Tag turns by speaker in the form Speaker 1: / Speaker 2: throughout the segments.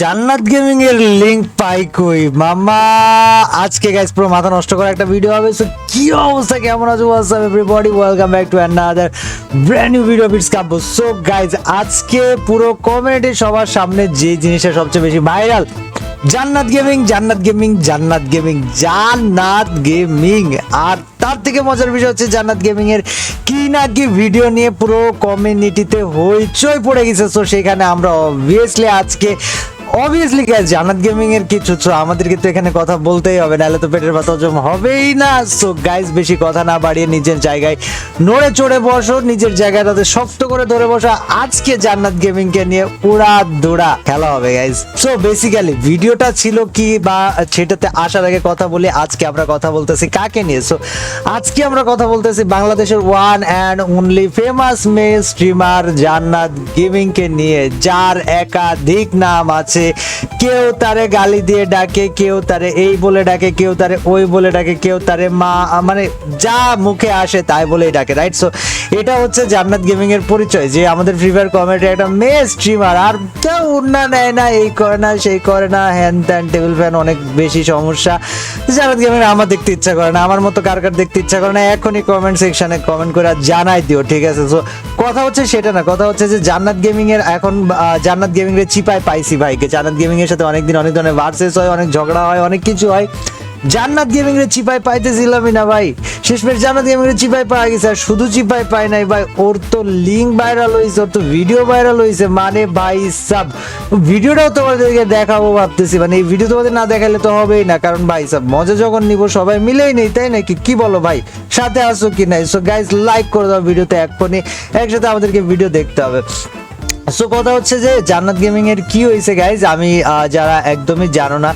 Speaker 1: জান্নাত গেমিং এর লিংক পাই কই? মামা আজকে গাইস পুরো মাথা নষ্ট করা একটা ভিডিও হবে। সো কি অবস্থা? কেমন আছো? What's up everybody welcome back to another brand new video Bits Kabbo so guys আজকে পুরো কমিউনিটি সবার সামনে যে জিনিসটা সবচেয়ে বেশি ভাইরাল জান্নাত গেমিং জান্নাত গেমিং জান্নাত গেমিং জান্নাত গেমিং আর তার থেকে মজার বিষয় হচ্ছে জান্নাত গেমিং এর কি না কি ভিডিও নিয়ে পুরো কমিউনিটিতে হইচই পড়ে গেছে। সো সেখানে আমরা অবভিয়াসলি আজকে অবভিয়াসলি গাইজ জান্নাত গেমিং এর কিছু তো আমাদেরকে তো এখানে কথা বলতেই হবে, নাহলে তো পেটের পাতা হজম হবেই না। সো গাইজ বেশি কথা না বাড়িয়ে নিজের জায়গায় নড়ে চড়ে বসো, নিজের জায়গায় তাদের শক্ত করে ধরে বসো। আজকে জান্নাত গেমিং কে নিয়ে উড়া দৌড়া খেলা হবে গাইজ সো বেসিক্যালি ভিডিওটা ছিল কি বা সেটাতে আসার আগে কথা বলি, আজকে আমরা কথা বলতেছি কাকে নিয়ে? সো আজকে আমরা কথা বলতেছি বাংলাদেশের ওয়ান অ্যান্ড অনলি ফেমাস মে স্ট্রিমার জান্নাত গেমিং কে নিয়ে, যার একাধিক নাম আছে। কেউ তারে গালি দিয়ে ডাকে, কেউ তারে এই বলে ডাকে, কেউ তারে ওই বলে ডাকে, কেউ তারে মা মানে যা মুখে আসে তাই বলেই ডাকে রাইট সো এটা হচ্ছে জান্নাত গেমিং এর পরিচয়, যে আমাদের ফ্রি ফায়ার কমেডি একটা মেয়ে স্ট্রিমার আর কেউ উন্না নেয় না, এই করে না, সেই করে না হ্যান ত্যান টেবিল ফ্যান অনেক বেশি সমস্যা। জান্নাত গেমিং আমার দেখতে ইচ্ছা করে না, আমার মতো কার কার দেখতে ইচ্ছা করে না, এখনই কমেন্ট সেকশনে কমেন্ট করে জানাই দিও, ঠিক আছে? সো কথা হচ্ছে সেটা না, কথা হচ্ছে যে জান্নাত গেমিং এর এখন জান্নাত গেমিং এর চিপায় পাইছি ভাইকে জান্নাত গেমিং এর সাথে অনেকদিন অনেক ধরনের ভার্সেস হয়, অনেক ঝগড়া হয়, অনেক কিছু হয়। জান্নাত গেমিং এর চিপাই পাইতেছিলামই না ভাই। শেষমেশ জান্নাত গেমিং এর চিপাই পাওয়া গেছে আর শুধু চিপাই পাই নাই ভাই, ওর তো লিঙ্ক ভাইরাল হয়েছে ওর তো ভিডিও ভাইরাল হয়েছে মানে ভাই সাব, ভিডিওটাও তোমাদেরকে দেখাবো ভাবতেছি মানে এই ভিডিও তোমাদের না দেখালে তো হবেই না, কারণ ভাই সাব, মজা যখন নিব, সবাই মিলেই নেই, তাই নাকি? কি বলো ভাই, সাথে আসো কি নাই? সো গাইজ লাইক করে দাও ভিডিওতে এক্ষুনি একসাথে আমাদেরকে ভিডিও দেখতে হবে। সো কথা হচ্ছে যে জান্নাত গেমিং এর কি হয়েছে গাইজ আমি যারা একদমই জানো না,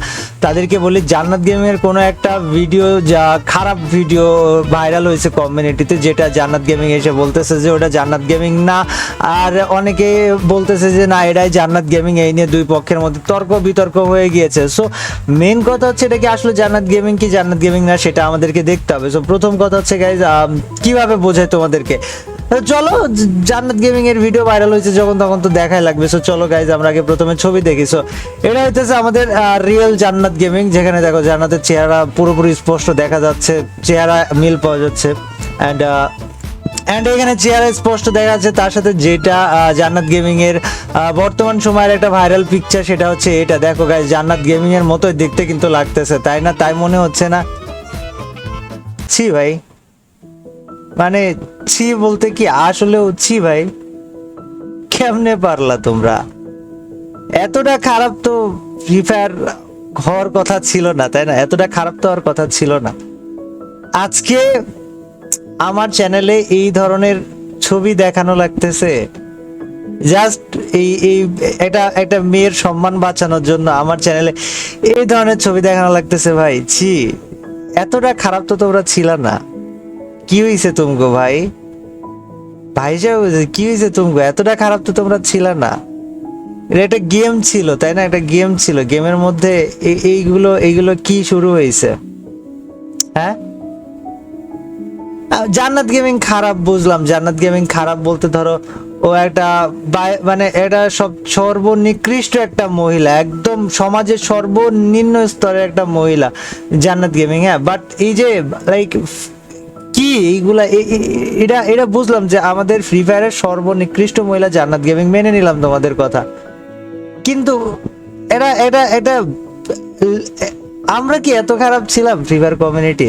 Speaker 1: তাদেরকে বলি জান্নাত গেমিং এর কোনো একটা ভিডিও যা খারাপ ভিডিও ভাইরাল হয়েছে কমিউনিটিতে যেটা জান্নাত গেমিং এসে বলতেছে যে ওটা জান্নাত গেমিং না। আর অনেকে বলতেছে যে না, এটাই জান্নাত গেমিং এই নিয়ে দুই পক্ষের মধ্যে তর্ক বিতর্ক হয়ে গিয়েছে। সো মেন কথা হচ্ছে এটা কি আসলে জান্নাত গেমিং কি জান্নাত গেমিং না, সেটা আমাদেরকে দেখতে হবে। সো প্রথম কথা হচ্ছে গাইজ কীভাবে বোঝায় তোমাদেরকে? চলো জান্নাত গেমিং এর ভিডিও ভাইরাল হয়েছে যখন তখন তো দেখাই লাগবে। সো চলো গাইজ আমরা আগে প্রথমে ছবি দেখি। সো এটা হইতেছে আমাদের রিয়েল জান্নাত গেমিং যেখানে দেখো জান্নাতের চেহারা পুরোপুরি স্পষ্ট দেখা যাচ্ছে, চেহারা মিল পাওয়া যাচ্ছে। অ্যান্ড অ্যান্ড এখানে চেহারা স্পষ্ট দেখা যাচ্ছে, তার সাথে যেটা জান্নাত গেমিং এর বর্তমান সময়ের একটা ভাইরাল পিকচার সেটা হচ্ছে এটা। দেখো গাইজ জান্নাত গেমিং এর মতোই দেখতে কিন্তু লাগতেছে, তাই না? তাই মনে হচ্ছে না? ছি ভাই। মানে ছি বলতে কি আসলেও ছি ভাই? কেমনে পারলা তোমরা? এতটা খারাপ তো ফ্রি ফায়ার হওয়ার কথা ছিল না, তাই না? এতটা খারাপ তো হওয়ার কথা ছিল না। আজকে আমার চ্যানেলে এই ধরনের ছবি দেখানো লাগতেছে। জাস্ট এই এই এটা একটা মেয়ের সম্মান বাঁচানোর জন্য আমার চ্যানেলে এই ধরনের ছবি দেখানো লাগতেছে ভাই। ছি, এতটা খারাপ তো তোমরা ছিল না। কি হয়েছে তুমগো ভাই? ভাই কি হয়েছে তুমগো এতটা খারাপ তো তোমরা ছিল না। এটা একটা গেম ছিল, তাই না? একটা গেম ছিল। গেমের মধ্যে এইগুলো এইগুলো কি শুরু হয়েছে হ্যাঁ? জান্নাত গেমিং খারাপ বুঝলাম। জান্নাত গেমিং খারাপ বলতে ধরো, ও একটা মানে এটা সব সর্বনিকৃষ্ট একটা মহিলা, একদম সমাজের সর্বনিম্ন স্তরের একটা মহিলা জান্নাত গেমিং হ্যাঁ? বাট এই যে লাইক কি এইগুলা? এটা এটা বুঝলাম যে আমাদের ফ্রি ফায়ারের সর্বনিকৃষ্ট মহিলা জান্নাত গেমিং মেনে নিলাম তোমাদের কথা। কিন্তু এটা এটা এটা, আমরা কি এত খারাপ ছিলাম ফ্রি ফায়ার কমিউনিটি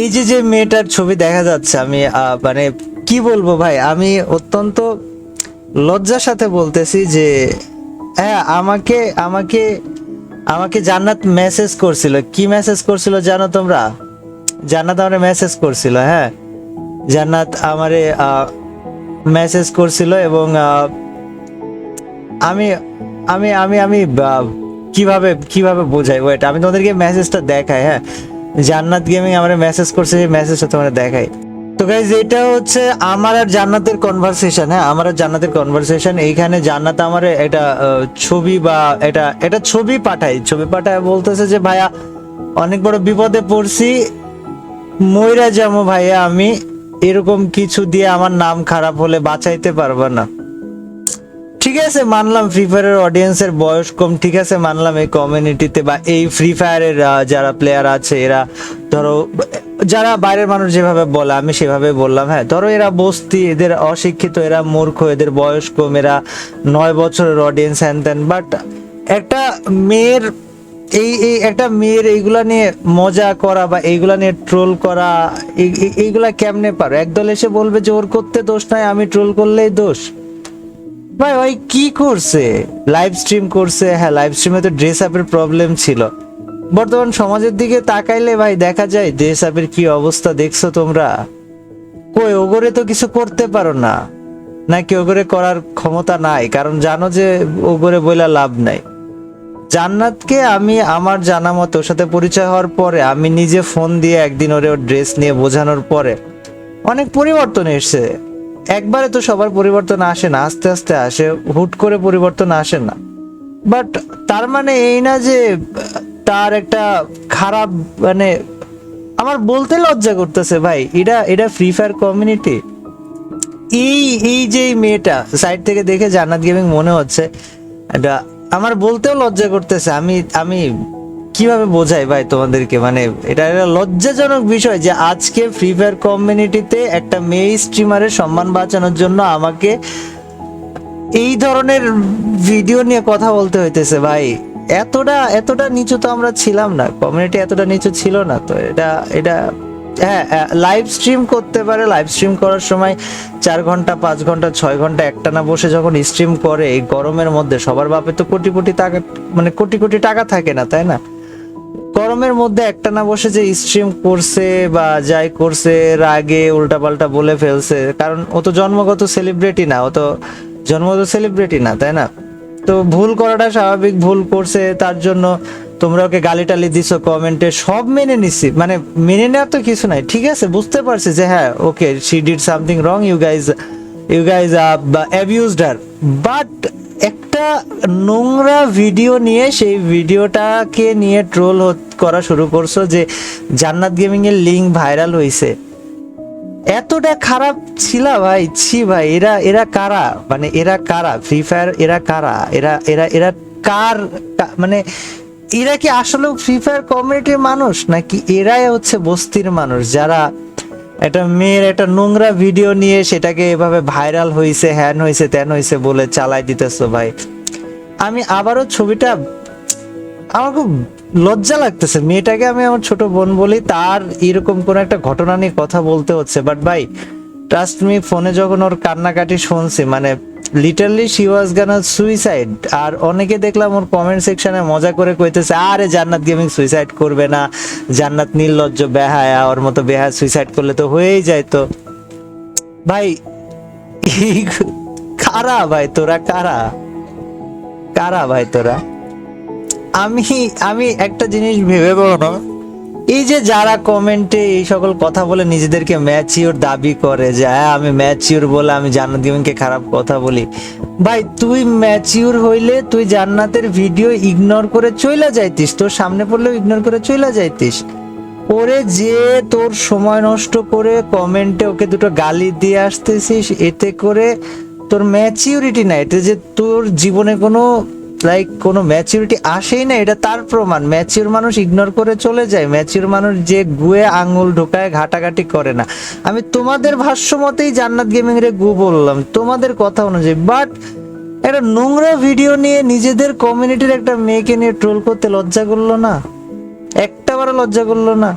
Speaker 1: এই যে যে মেয়েটার ছবি দেখা যাচ্ছে, আমি মানে কি বলব ভাই? আমি অত্যন্ত লজ্জার সাথে বলতেছি যে হ্যাঁ আমাকে আমাকে আমাকে জান্নাত মেসেজ করছিল। কি মেসেজ করছিল জানো তোমরা? জান্নাত আমারে মেসেজ করছিল হ্যাঁ। জান্নাত আমারে মেসেজ করছিল এবং আমি আমি আমি আমি কীভাবে কীভাবে বোঝাই? ওয়েট আমি তোমাদেরকে মেসেজটা দেখাই হ্যাঁ। জান্নাত গেমিং আমার মেসেজ করছে যে মেসেজটা তোমাদের দেখাই। তো গাইজ এটা হচ্ছে আমার আর জান্নাতের কনভারসেশন হ্যাঁ। আমার আর জান্নাতের কনভারসেশন এইখানে জান্নাত আমার এটা ছবি বা এটা এটা ছবি পাঠাই ছবি পাঠায় বলতেছে যে, ভাইয়া, অনেক বড় বিপদে পড়ছি ময়রা যাব ভাইয়া, আমি এরকম কিছু দিয়ে আমার নাম খারাপ হলে বাঁচাইতে পারব না। ঠিক আছে, মানলাম ফ্রি ফায়ারের অডিয়েন্সের বয়স কম, ঠিক আছে, মানলাম এই কমিউনিটিতে বা এই ফ্রি ফায়ারের যারা প্লেয়ার আছে, এরা ধরো, যারা বাইরের মানুষ যেভাবে বলে, আমি সেভাবে বললাম হ্যাঁ ধরো এরা বস্তি, এদের অশিক্ষিত, এরা মূর্খ, এদের বয়স কম, এরা নয় বছরের অডিয়েন্স হ্যান ত্যান বাট একটা মেয়ের এই এই একটা মেয়ের এইগুলা নিয়ে মজা করা বা এইগুলা নিয়ে ট্রোল করা, এই- এই- এইগুলা কেমনে পারো? একদল এসে বলবে যে ওর করতে দোষ নাই, আমি ট্রোল করলেই দোষ। ভাই ভাই কি করছে? লাইভ স্ট্রিম করছে হ্যাঁ লাইভ স্ট্রিমে তো ড্রেস আপের প্রবলেম ছিল। বর্তমান সমাজের দিকে তাকাইলে ভাই দেখা যায় ড্রেস আপের কি অবস্থা দেখছ তোমরা? কই, ওগরে তো কিছু করতে পারো না। নাকি ওগরে করার ক্ষমতা নাই, কারণ জানো যে ওগরে বইলা লাভ নাই। জান্নাতকে আমি আমার জানা মতো, ওর সাথে পরিচয় হওয়ার পরে আমি নিজে ফোন দিয়ে একদিন ওরে ওর ড্রেস নিয়ে বোঝানোর পরে অনেক পরিবর্তন এসছে। একবারে তো সবার পরিবর্তন আসে না, আস্তে আস্তে আসে, হুট করে পরিবর্তন আসে না। বাট তার মানে এই না যে, তার একটা খারাপ মানে আমার বলতে লজ্জা করতেছে ভাই, এটা এটা ফ্রি ফায়ার কমিউনিটি এই এই যে মেয়েটা সাইড থেকে দেখে জান্নাত গেমিং মনে হচ্ছে, এটা আমার বলতেও লজ্জা করতেছে। আমি আমি কীভাবে বোঝাই ভাই তোমাদেরকে? মানে এটা একটা লজ্জাজনক বিষয় যে আজকে ফ্রি ফায়ার কমিউনিটিতে একটা মেয়ে স্ট্রিমারের সম্মান বাঁচানোর জন্য আমাকে এই ধরনের ভিডিও নিয়ে কথা বলতে হইতেছে ভাই। এতটা এতটা নিচু তো আমরা ছিলাম না। কমিউনিটি এতটা নিচু ছিল না তো। এটা এটা হ্যাঁ লাইভ স্ট্রিম করতে পারে। লাইভ স্ট্রিম করার সময় চার ঘণ্টা, পাঁচ ঘণ্টা, ছয় ঘণ্টা একটানা বসে যখন স্ট্রিম করে, এই গরমের মধ্যে সবার বাপে তো কোটি কোটি টাকা মানে কোটি কোটি টাকা থাকে না, তাই না? গরমের মধ্যে একটানা বসে যে স্ট্রিম করছে বা যাই করছে রাগে উল্টাপাল্টা বলে ফেলছে, কারণ ও তো জন্মগত সেলিব্রিটি না, ও তো জন্মগত সেলিব্রিটি না, তাই না? তো ভুল করাটা স্বাভাবিক, ভুল করছে, তার জন্য তোমরা ওকে গালি টালি দিছো, কমেন্টে, সব মেনে নিছি। মানে মেনে নেওয়ার তো কিছু নাই। ঠিক আছে, বুঝতে পারছি যে হ্যাঁ okay she did something wrong you guys you guys abused her but একটা নোংরা ভিডিও নিয়ে, সেই ভিডিওটাকে নিয়ে ট্রোল করা শুরু করছ যে জান্নাত গেমিং এর লিঙ্ক ভাইরাল হয়েছে এতটা খারাপ ছিল ভাই, ছি ভাই, এরা এরা কারা? মানে এরা কারা? ফ্রি ফায়ার এরা কারা? এরা এরা এরা কার মানে এরা কি আসলে ফ্রি ফায়ার কমিউনিটির মানুষ? নাকি এরাই হচ্ছে বস্তির মানুষ? যারা একটা মেয়ের একটা নোংরা ভিডিও নিয়ে সেটাকে এভাবে ভাইরাল হয়েছে হ্যান হয়েছে ত্যান হয়েছে বলে চালাই দিতেছো ভাই। আমি আবারও ছবিটা, আমার খুব লজ্জা লাগতেছে। মেয়েটাকে আমি আমার ছোট বোন বলি, তার এরকম কোন একটা ঘটনা নিয়ে কথা বলতে হচ্ছে। বাট ভাই ট্রাস্ট মি ফোনে যখন ওর কান্নাকাটি শুনছি মানে literally she was gonna suicide আর অনেকে দেখলাম ওর কমেন্ট সেকশনে মজা করে কইতেছে, আরে, জান্নাত গেমিং সুইসাইড করবে না। জান্নাত নির্লজ্জ, বেহায়া, ওর মতো বেহায়া সুইসাইড করলে তো হয়েই যায় তো। ভাই, কারা ভাই তোরা, কারা? কারা ভাই তোরা? আমি আমি একটা জিনিস ভেবে বলো না। এই যে যারা কমেন্টে এই সকল কথা বলে নিজেদেরকে ম্যাচিওর দাবি করে যে হ্যাঁ আমি ম্যাচিওর বলে আমি জান্নাত গেমিংকে খারাপ কথা বলি। ভাই, তুই ম্যাচিওর হইলে তুই জান্নাতের ভিডিও ইগনোর করে চইলা যাইতিস, তোর সামনে পড়লেও ইগনোর করে চইলা যাইতিস। ওরে যে তোর সময় নষ্ট করে কমেন্টে ওকে দুটো গালি দিয়ে আসতেছিস, এতে করে তোর ম্যাচিউরিটি নাই এটা যে তোর জীবনে কোনো লাইক কোনো ম্যাচিউরিটি আসেই না, এটা তার প্রমাণ। ম্যাচিউর মানুষ ইগনোর করে চলে যায়। ম্যাচিউর মানুষ যে গুয়ে আঙুল ঢোকায়, ঘাটাঘাটি করে না। আমি তোমাদের ভাষ্য মতেই জান্নাত গেমিং রে গু বললাম। তোমাদের কথা অনুযায়ী। বাট একটা নোংরা ভিডিও নিয়ে নিজেদের কমিউনিটির একটা মেয়েকে নিয়ে ট্রোল করতে লজ্জা করল না? একটা বারো লজ্জা করল না?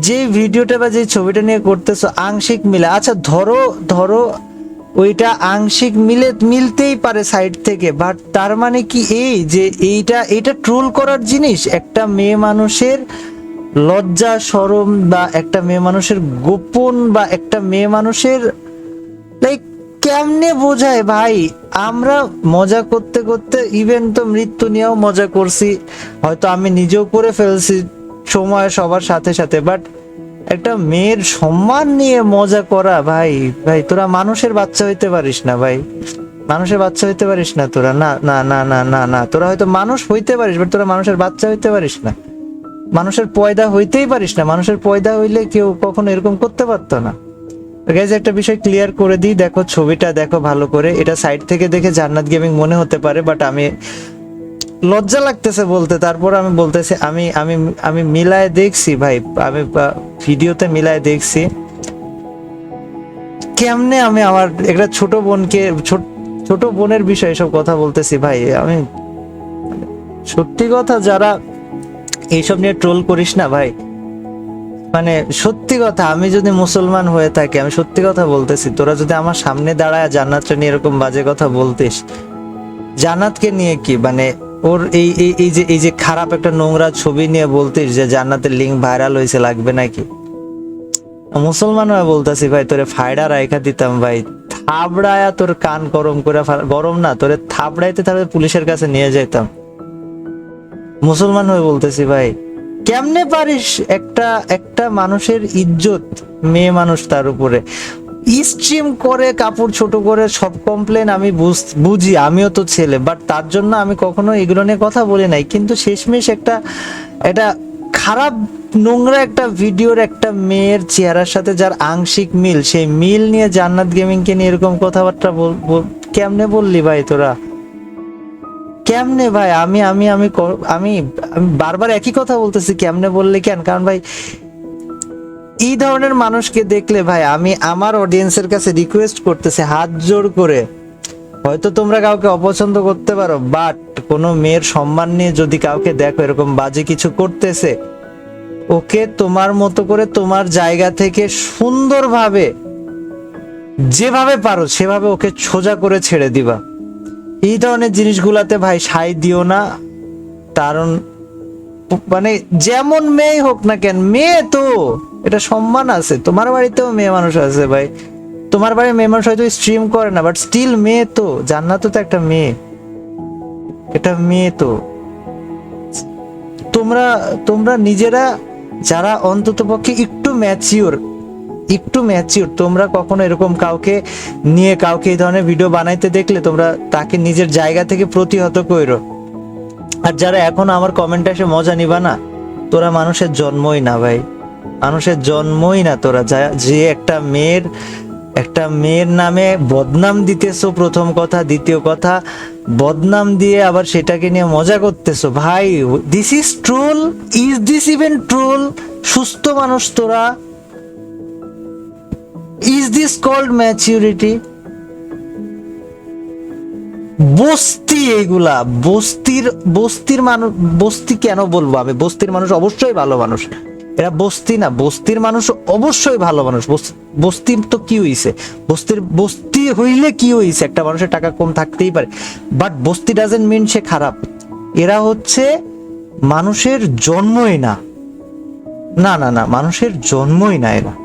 Speaker 1: যে ভিডিওটা বা যে ছবিটা নিয়ে করতেছো, আংশিক মিলে। আচ্ছা ধরো ধরো ওইটা আংশিক মিলে, মিলতেই পারে সাইড থেকে বাট তার মানে কি এই যে এইটা এটা ট্রোল করার জিনিস? একটা মেয়ে মানুষের লজ্জা, সরম বা একটা মেয়ে মানুষের গোপন বা একটা মেয়ে মানুষের লাইক কেমনে বোঝায় ভাই? আমরা মজা করতে করতে ইভেন তো মৃত্যু নিয়েও মজা করছি, হয়তো আমি নিজেও করে ফেলছি সময় সবার সাথে সাথে বাট একটা মেয়ের সম্মান নিয়ে মজা করা, ভাই ভাই, তোরা মানুষের বাচ্চা হইতে পারিস না, ভাই। মানুষের বাচ্চা হইতে পারিস না তোরা, না না না না না না। তোরা হয়তো মানুষ হইতে পারিস বাট তোরা মানুষের বাচ্চা হইতে পারিস না। মানুষের পয়দা হইতেই পারিস না। মানুষের পয়দা হইলে কেউ কখনো এরকম করতে পারতো না। একটা বিষয় ক্লিয়ার করে দিই। দেখো, ছবিটা দেখো ভালো করে। এটা সাইড থেকে দেখে জান্নাত গেমিং মনে হতে পারে বাট আমি লজ্জা লাগতেছে বলতে, তারপর আমি বলতেছি, আমি আমি আমি মিলায় দেখছি ভাই, আমি ভিডিওতে মিলায় দেখছি। কেমনে আমি আমার একটা ছোট বোনকে, ছোট বোনের বিষয়ে এসব কথা বলতেছি ভাই, আমি, সত্যি কথা যারা এইসব নিয়ে ট্রোল করিস না ভাই মানে সত্যি কথা, আমি যদি মুসলমান হয়ে থাকি, আমি সত্যি কথা বলতেছি, তোরা যদি আমার সামনে দাঁড়ায় জান্নাতটা নিয়ে এরকম বাজে কথা বলতিস, জান্নাতকে নিয়ে কি মানে ওর এই এই যে এই যে খারাপ একটা নোংরা ছবি নিয়ে বলতিস যে জান্নাতের লিঙ্ক ভাইরাল হয়েছে, লাগবে নাকি? মুসলমান হয়ে বলতেছি, ভাই, তোরে ফায়দা রাইখা দিতাম, ভাই। থাবড়ায়া তোর কান গরম করে গরম না, তোরে থাবড়াইতে তাহলে পুলিশের কাছে নিয়ে যেতাম মুসলমান হয়ে বলতেছি, ভাই, কেমনে পারিস একটা একটা মানুষের ইজ্জত মেয়ে মানুষ তার উপরে? স্ট্রিম করে কাপড় ছোট করে সব কমপ্লেন আমি বুঝ- আমিও তো ছেলে বাট তার জন্য আমি কখনো এগুলো নিয়ে কথা বলি নাই। কিন্তু শেষমেশ একটা এটা খারাপ নোংরা একটা ভিডিওর একটা মেয়ের চেহারার সাথে যার আংশিক মিল, সেই মিল নিয়ে জান্নাত গেমিংকে নিয়ে এরকম কথাবার্তা কেমনে বললি ভাই তোরা? কেমনে ভাই? আমি আমি আমি আমি বারবার একই কথা বলতেছি, কেমনে বললে কেন? কারণ ভাই এই ধরনের মানুষকে দেখলে ভাই, আমি আমার অডিয়েন্সের কাছে রিকোয়েস্ট করতেছি হাত জোর করে। হয়তো তোমরা কাউকে অপছন্দ করতে পারো বাট কোনো মেয়ের সম্মান নিয়ে যদি কাউকে দেখো এরকম বাজে কিছু করতেছে, ওকে তোমার মতো করে তোমার জায়গা থেকে সুন্দরভাবে, যেভাবে পারো সেভাবে ওকে সোজা করে ছেড়ে দিবা। এই ধরনের জিনিসগুলাতে ভাই সাই দিও না, কারণ মানে যেমন মেয়ে হোক না কেন, মেয়ে তো। এটা সম্মান আছে। তোমার বাড়িতেও মেয়ে মানুষ আছে ভাই। তোমার বাড়ির মেয়ে মানুষ হয়তো স্ট্রিম করে না বাট স্টিল মেয়ে তো। জান্নাতও তো একটা মেয়ে। এটা মেয়ে তো। তোমরা তোমরা নিজেরা যারা অন্তত পক্ষে একটু ম্যাচিওর একটু ম্যাচিওর তোমরা কখনো এরকম কাউকে নিয়ে, কাউকে এই ধরনের ভিডিও বানাইতে দেখলে তোমরা তাকে নিজের জায়গা থেকে প্রতিহত কইরো আর যারা এখন আমার কমেন্টে এসে মজা নিবা না, তোরা মানুষের জন্মই না ভাই। মানুষের জন্মই না তোরা, যা- যে একটা মেয়ের একটা মেয়ের নামে বদনাম দিতেছো প্রথম কথা, দ্বিতীয় কথা, বদনাম দিয়ে আবার সেটাকে নিয়ে মজা করতেছো। ভাই this is troll is this even troll সুস্থ মানুষ তোরা। ইজ দিস কল্ড ম্যাচিউরিটি বস্তি এইগুলা, বস্তির বস্তির মানুষ, বস্তি কেন বলব আমি? বস্তির মানুষ অবশ্যই ভালো মানুষ। এরা বস্তি না, বস্তির মানুষ অবশ্যই ভালো মানুষ। বস্তি তো কি হইছে? বস্তির, বস্তি হইলে কি হইছে? একটা মানুষের টাকা কম থাকতেই পারে। বাট বস্তি ডাজেন্ট মিন সে খারাপ। এরা হচ্ছে মানুষের জন্মই না। না না না, মানুষের জন্মই না এরা।